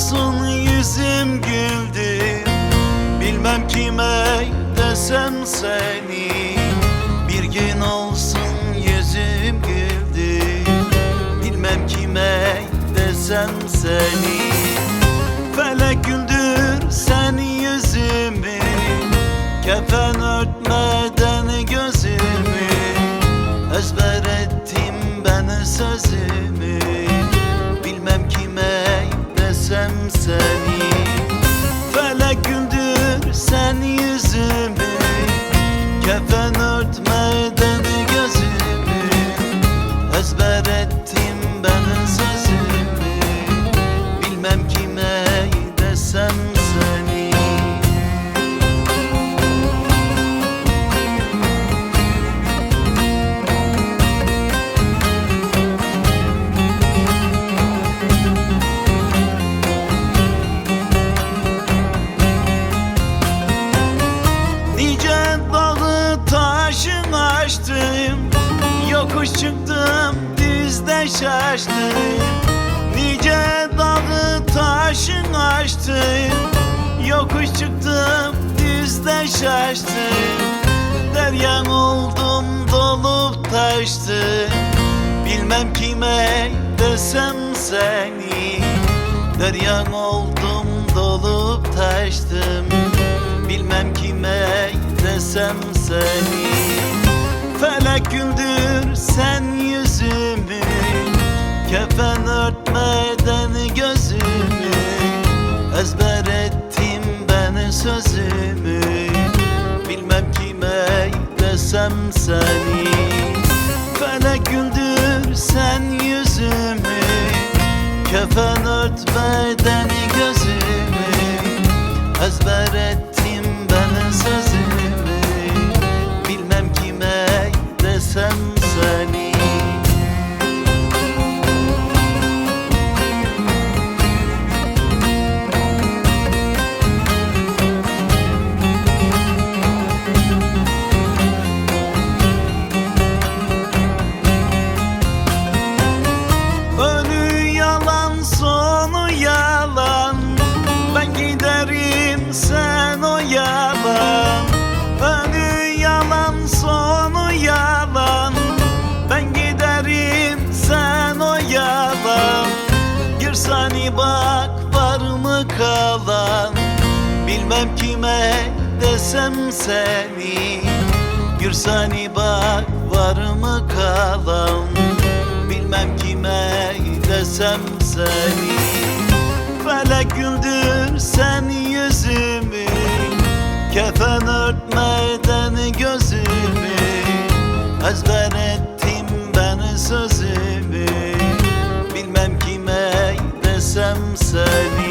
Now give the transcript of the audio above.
olsun yüzüm güldü? Bilmem kime desem seni. Bir gün olsun yüzüm güldü. Bilmem kime desem seni. Felek güldür sen yüzümü. Kefen örtmeden gözümü. Ezber ettim ben sözümü desem seni Felek güldür sen yüzümü. Kefen örtmeden gözümü Ezber ettim şaştım Nice dağı taşın açtım Yokuş çıktım düzde şaştım Deryan oldum dolup taştım Bilmem kime desem seni. Deryan oldum dolup taştım. Bilmem kime desem seni. Felek güldür örtmeden gözümü Ezber ettim ben sözümü. Bilmem kime desem seni sen o yalan. Önü yalan sonu yalan. Ben giderim sen o yalan. Gir sani bak var mı kalan? Bilmem kime desem seni. Gir sani bak var mı kalan? Bilmem kime desem seni yüzümü Kefen örtmeden gözümü Ezber ettim ben sözümü. Bilmem kime desem seni